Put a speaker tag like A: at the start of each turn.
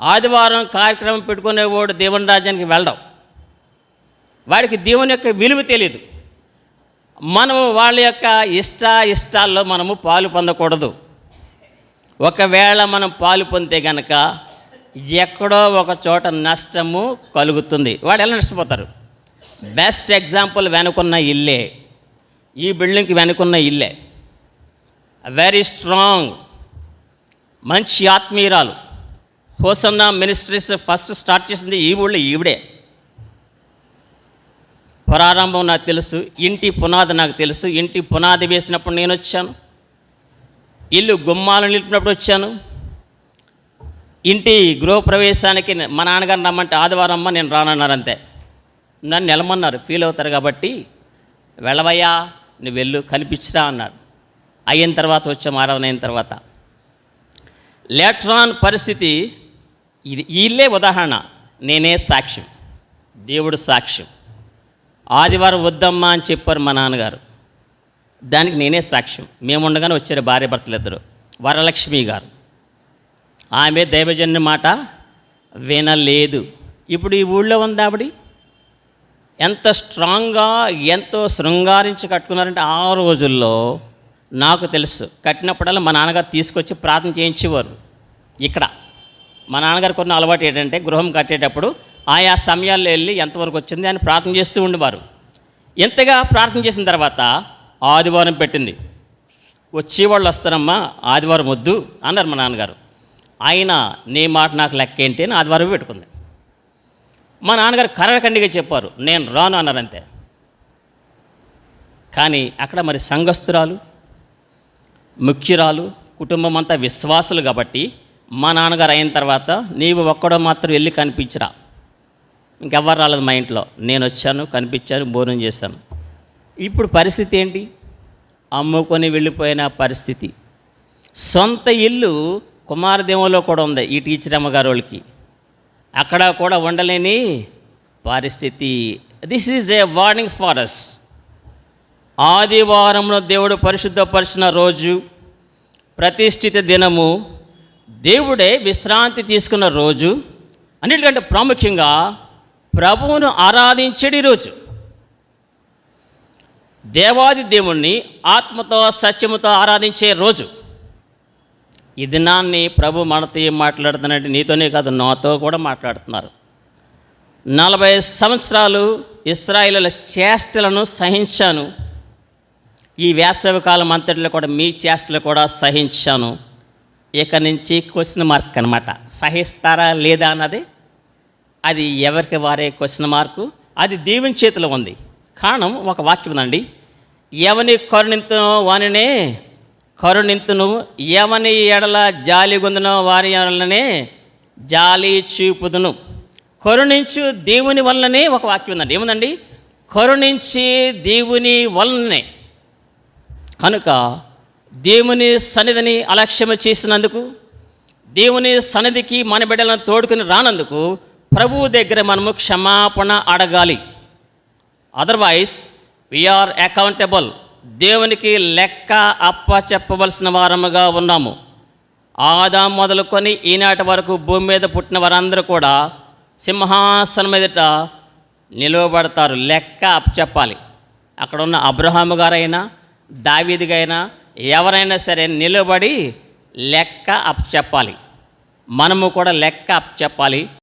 A: ఆదివారం కార్యక్రమం పెట్టుకునేవాడు దేవుని రాజ్యానికి వెళ్ళడం. వాడికి దేవుని యొక్క విలువ తెలియదు మనము వాళ్ళ యొక్క ఇష్ట ఇష్టాల్లో మనము పాలు పొందకూడదు. ఒకవేళ మనం పాలు పొందితే గనక ఎక్కడో ఒక చోట నష్టము కలుగుతుంది. వాడు ఎలా నష్టపోతారు? బెస్ట్ ఎగ్జాంపుల్ వెనుకున్న ఇల్లే. ఈ బిల్డింగ్కి వెనుకున్న ఇల్లే. వెరీ స్ట్రాంగ్ మంచి ఆత్మీయురాలు. హోసన్న మినిస్ట్రీస్ ఫస్ట్ స్టార్ట్ చేసింది ఈ ఊళ్ళో ఈవిడే. ప్రారంభం నాకు తెలుసు ఇంటి పునాది నాకు తెలుసు. ఇంటి పునాది వేసినప్పుడు నేను వచ్చాను. ఇల్లు గుమ్మాలు నిలిపినప్పుడు వచ్చాను. ఇంటి గృహప్రవేశానికి మా నాన్నగారు రమ్మంటే ఆదివారం అమ్మ నేను రానన్నారు అంతే. నన్ను నిలమన్నారు ఫీల్ అవుతారు కాబట్టి వెళ్ళవయ్యా నువ్వు వెళ్ళు కనిపించరా అన్నారు. అయిన తర్వాత వచ్చాం ఆరాధన అయిన తర్వాత. లేట్రాన్ పరిస్థితి ఇది వీళ్ళే ఉదాహరణ. నేనే సాక్ష్యం. దేవుడు సాక్ష్యం. ఆదివారం వద్దమ్మా అని చెప్పారు మా నాన్నగారు. దానికి నేనే సాక్ష్యం. మేము ఉండగానే వచ్చారు భార్య భర్తలు ఇద్దరు. వరలక్ష్మి గారు. ఆమె దైవజన్య మాట వినలేదు. ఇప్పుడు ఈ ఊళ్ళో ఉంది ఆవిడ. ఎంత స్ట్రాంగ్గా ఎంతో శృంగారించి కట్టుకున్నారంటే ఆ రోజుల్లో నాకు తెలుసు. కట్టినప్పుడల్లా మా నాన్నగారు తీసుకొచ్చి ప్రార్థన చేయించేవారు. ఇక్కడ. మా నాన్నగారు కొన్ని అలవాటు ఏంటంటే గృహం కట్టేటప్పుడు ఆయా సమయాల్లో వెళ్ళి ఎంతవరకు వచ్చింది అని ప్రార్థన చేస్తూ ఉండేవారు. ఎంతగా ప్రార్థన చేసిన తర్వాత ఆదివారం పెట్టింది. వచ్చేవాళ్ళు వస్తారమ్మా ఆదివారం వద్దు అన్నారు మా నాన్నగారు. ఆయన నీ మాట నాకు లెక్క ఏంటి అని ఆదివారం పెట్టుకుంది. మా నాన్నగారు కరడకండిగా చెప్పారు. నేను రాను అన్నారు అంతే కానీ అక్కడ మరి సంఘస్థురాలు ముఖ్యురాలు కుటుంబం అంతా విశ్వాసులు కాబట్టి మా నాన్నగారు అయిన తర్వాత నీవు ఒక్కడో మాత్రం వెళ్ళి కనిపించరా. ఇంకెవ్వరు రాలేదు మా ఇంట్లో. నేను వచ్చాను కనిపించాను భోజనం చేశాను. ఇప్పుడు పరిస్థితి ఏంటి? అమ్ముకొని వెళ్ళిపోయిన పరిస్థితి. సొంత ఇల్లు కుమారదేవంలో కూడా ఉంది ఈ టీచర్ అమ్మగారు వాళ్ళకి. అక్కడ కూడా ఉండలేని పరిస్థితి. This is a warning for us ఆదివారంలో దేవుడు పరిశుద్ధపరిచిన రోజు ప్రతిష్ఠిత దినము దేవుడే విశ్రాంతి తీసుకున్న రోజు అన్నిటికంటే ప్రాముఖ్యంగా ప్రభువును ఆరాధించడి రోజు. దేవాది దేవుణ్ణి ఆత్మతో సత్యముతో ఆరాధించే రోజు. ఈ దినాన్ని ప్రభు మనతో ఏం మాట్లాడుతున్నాడంటే నీతోనే కాదు నాతో కూడా మాట్లాడుతున్నారు. నలభై సంవత్సరాలు ఇస్రాయిల చేష్టలను సహించాను. ఈ వేసవి కాలం అంతటిలో కూడా మీ చేష్టలు కూడా సహించాను. ఇక నుంచి క్వశ్చన్ మార్క్ అనమాట సహిస్తారా లేదా అన్నది అది ఎవరికి వారే క్వశ్చన్ మార్కు అది దేవుని చేతిలో ఉంది. కారణం ఒక వాక్యం ఉందండి. ఎవని కరుణింతునో వానినే కరుణింతును. ఎవని ఎడల జాలి గొందునో వారి ఎడలనే జాలి చూపుదును. కరుణించు దేవుని వల్లనే ఒక వాక్యం ఉందండి. ఏముందండి? కరుణించి దేవుని వల్లనే. కనుక దేవుని సన్నిధిని అలక్ష్యం చేసినందుకు దేవుని సన్నిధికి మన బిడ్డలను తోడుకుని రానందుకు ప్రభువు దగ్గర మనము క్షమాపణ అడగాలి. అదర్వైజ్ వీఆర్ అకౌంటబుల్ దేవునికి లెక్క అప్ప చెప్పవలసిన వారముగా ఉన్నాము. ఆదాం మొదలుకొని ఈనాటి వరకు భూమి మీద పుట్టిన వారందరూ కూడా సింహాసనం ఎదుట నిలువబడతారు. లెక్క అప్పచెప్పాలి అక్కడ ఉన్న అబ్రహాము గారైనా దావీది గారైనా ఎవరైనా సరే నిలబడి లెక్క అప్పచెప్పాలి మనము కూడా లెక్క అప్పచెప్పాలి